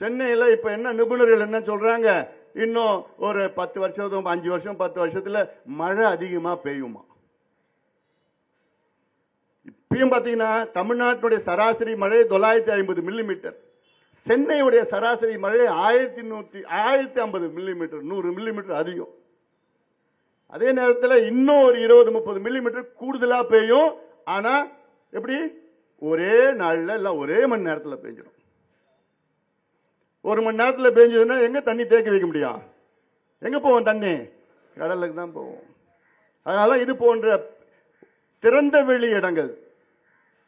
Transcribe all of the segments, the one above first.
சென்னையில் இப்போ என்ன நிபுணர்கள் என்ன சொல்கிறாங்க இன்னும் ஒரு பத்து வருஷம் அஞ்சு வருஷம் பத்து வருஷத்தில் மழை அதிகமாக பெய்யுமா? இப்பயும் பார்த்தீங்கன்னா தமிழ்நாட்டுடைய சராசரி மழை தொள்ளாயிரத்தி ஐம்பது மில்லிமீட்டர் சென்னையுடைய சராசரி மழை ஆயிரத்தி நூற்றி ஆயிரத்தி ஐம்பது மில்லிமீட்டர் நூறு மில்லிமீட்டர் அதிகம். அதே நேரத்தில் இன்னும் ஒரு இருபது முப்பது மில்லிமீட்டர் கூடுதலாக பெய்யும். ஆனால் எப்படி? ஒரே நாளில் இல்லை ஒரே மணி நேரத்தில் பெஞ்சிடும் ஒரு மணி நேரத்துல பெஞ்சதுன்னா எங்க தண்ணி தேக்கி வைக்க முடியும்? எங்க போவோம் தண்ணி? கடலுக்கு தான் போவோம். அதனால இது போன்ற திறந்த வெளி இடங்கள்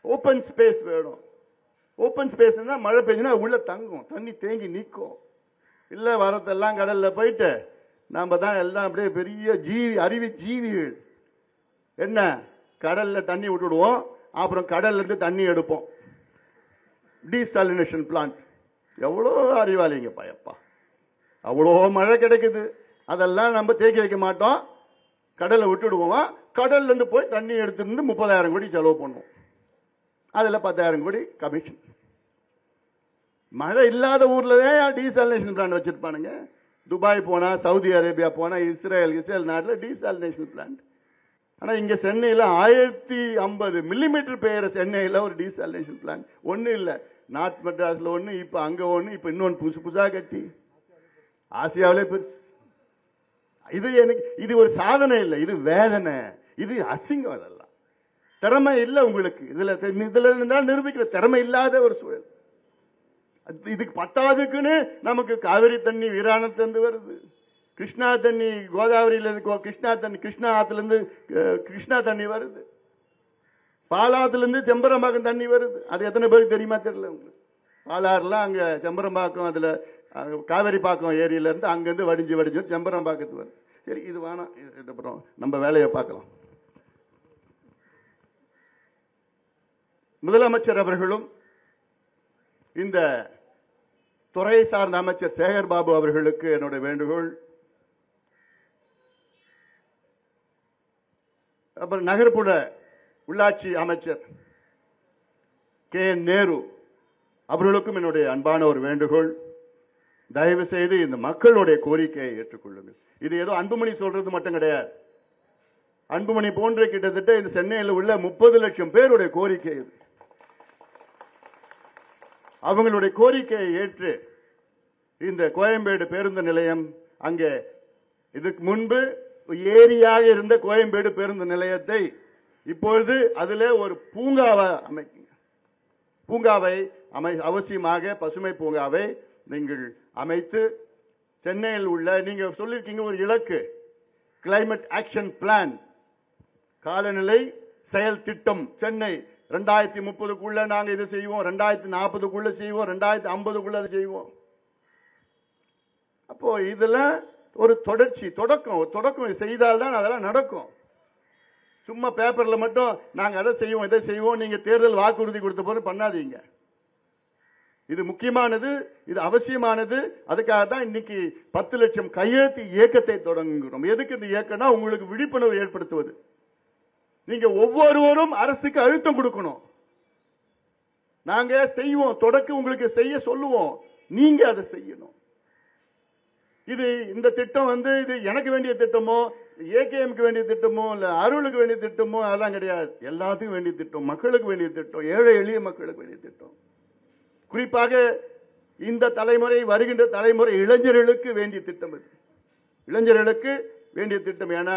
ஓப்பன் ஸ்பேஸ் வேணும். ஓப்பன் ஸ்பேஸ்னா மழை பெஞ்சுனா உள்ள தங்கும் தண்ணி தேங்கி நிற்கும். இல்ல வரதெல்லாம் கடல்ல போயிட்டு நாம தான் எல்லாம் அப்படியே பெரிய ஜீவி அறிவி ஜீவிகள். என்ன? கடல்ல தண்ணி விட்டுடுவோம். அப்புறம் கடல்ல இருந்து தண்ணி எடுப்போம். டீசாலினேஷன் பிளான்ட் எவ்வளோ அறிவாளிங்கப்பா எப்பா அவ்வளோ மழை கிடைக்குது. அதெல்லாம் நம்ம தேக்கி வைக்க மாட்டோம். கடலை விட்டுடுவோம். கடல்லேருந்து போய் தண்ணி எடுத்துருந்து முப்பதாயிரம் கோடி செலவு பண்ணுவோம். அதில் பத்தாயிரம் கோடி கமிஷன் மழை இல்லாத ஊரில் தான் டீசாலினேஷன் பிளான் வச்சுருப்பானுங்க. துபாய் போனால் சவுதி அரேபியா போனால் இஸ்ரேல் இஸ்ரேல் நாட்டில் டீசாலினேஷன் பிளான்ட் ஆனால் இங்கே சென்னையில் ஆயிரத்தி ஐம்பது மில்லிமீட்டர் பெய்கிற சென்னையில் ஒரு டீசாலினேஷன் பிளான் ஒன்றும் இல்லை. நார்த் மெட்ராஸில் ஒன்று இப்போ அங்கே ஒன்று இப்போ இன்னொன்று புதுசு புதுசாக கட்டி. ஆசியாவிலே பெருசு. இது எனக்கு இது ஒரு சாதனை இல்லை இது வேதனை. இது அசிங்கம் அதெல்லாம். திறமை இல்லை உங்களுக்கு. இதில் இதில் இருந்தால் நிரூபிக்கிற திறமை இல்லாத ஒரு சூழல். அது- இதுக்கு பத்தாவதுக்குன்னு நமக்கு காவிரி தண்ணி வீராணத்திலிருந்து வருது. கிருஷ்ணா தண்ணி கோதாவரியிலேருந்து கோ- கிருஷ்ணா தண்ணி கிருஷ்ணா ஆற்றுலேருந்து கிருஷ்ணா தண்ணி வருது. பாலாத்துலேருந்து செம்பரம்பாக்கம் தண்ணி வருது. அது எத்தனை பேருக்கு தெரியுமா தெரியல உங்களுக்கு? பாலாறுலாம் அங்கே செம்பரம்பாக்கம் அதில் காவேரி பாக்கம் ஏரியிலேருந்து அங்கேருந்து வடிஞ்சு வடிஞ்சு செம்பரம்பாக்கத்து வருது. சரி இது வேணாம். இது அப்புறம் நம்ம வேலையை பார்க்கலாம். முதலமைச்சர் அவர்களும் இந்த துறை சார்ந்த அமைச்சர் சேகர் பாபு அவர்களுக்கு என்னுடைய வேண்டுகோள். அப்புறம் நகர்ப்புற உள்ளாட்சி அமைச்சர் கே என் நேரு அவர்களுக்கும் என்னுடைய அன்பான ஒரு வேண்டுகோள். தயவு செய்து இந்த மக்களுடைய கோரிக்கையை ஏற்றுக்கொள்ளுங்கள். இது ஏதோ அன்புமணி சொல்றது மட்டும் கிடையாது. அன்புமணி போன்ற கிட்டத்தட்ட இந்த சென்னையில் உள்ள முப்பது லட்சம் பேருடைய கோரிக்கை இது. அவங்களுடைய கோரிக்கையை ஏற்று இந்த கோயம்பேடு பேருந்து நிலையம் அங்கே இதுக்கு முன்பு ஏரியாக இருந்த கோயம்பேடு பேருந்து நிலையத்தை இப்பொழுது அதில் ஒரு பூங்காவை அமை பூங்காவை அமை அவசியமாக பசுமை பூங்காவை நீங்கள் அமைத்து சென்னையில் உள்ள நீங்கள் சொல்லியிருக்கீங்க ஒரு இலக்கு கிளைமேட் ஆக்ஷன் பிளான் காலநிலை செயல் திட்டம் சென்னை ரெண்டாயிரத்தி முப்பதுக்குள்ள நாங்கள் இது செய்வோம் ரெண்டாயிரத்தி நாற்பதுக்குள்ள செய்வோம் ரெண்டாயிரத்தி ஐம்பதுக்குள்ள அது செய்வோம். அப்போ இதில் ஒரு தொடர்ச்சி தொடக்கம் தொடக்கம் செய்தால்தான் அதெல்லாம் நடக்கும். சும்மா பேப்பரில் மட்டும் நாங்கள் அதை செய்வோம் இதை செய்வோம் நீங்கள் தேர்தல் வாக்குறுதி கொடுத்த போது பண்ணாதீங்க. இது முக்கியமானது இது அவசியமானது அதுக்காக தான் இன்னைக்கு பத்து லட்சம் கையெழுத்து இயக்கத்தை தொடங்குகிறோம். எதுக்கு இந்த இயக்கம்னா உங்களுக்கு விழிப்புணர்வு ஏற்படுத்துவது. நீங்க ஒவ்வொருவரும் அரசுக்கு அழுத்தம் கொடுக்கணும். நாங்க செய்வோம் தொடக்க உங்களுக்கு செய்ய சொல்லுவோம். நீங்க அதை செய்யணும். இது இந்த திட்டம் வந்து இது எனக்கு வேண்டிய திட்டமோ ஏகேஎம்க்கு வேண்டிய திட்டமோ இல்லை அருளுக்கு வேண்டிய திட்டமோ அதெல்லாம் கிடையாது. எல்லாத்துக்கும் வேண்டிய திட்டம் மக்களுக்கு வேண்டிய திட்டம் ஏழை எளிய மக்களுக்கு வேண்டிய திட்டம். குறிப்பாக இந்த தலைமுறை வருகின்ற தலைமுறை இளைஞர்களுக்கு வேண்டிய திட்டம் இது. இளைஞர்களுக்கு வேண்டிய திட்டம். ஏன்னா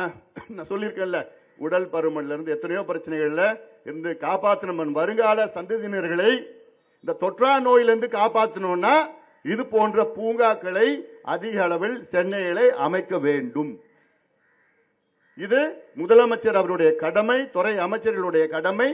நான் சொல்லியிருக்கேன்ல உடல் பருமன்ல இருந்து எத்தனையோ பிரச்சனைகள்ல இருந்து காப்பாற்றணும் வருங்கால சந்ததியினர்களை இந்த தொற்றா நோயிலிருந்து காப்பாற்றணும்னா இது போன்ற பூங்காக்களை அதிக அளவில் சென்னையிலே அமைக்க வேண்டும். இது முதலமைச்சர் அவருடைய கடமை துறை அமைச்சர்களுடைய கடமை.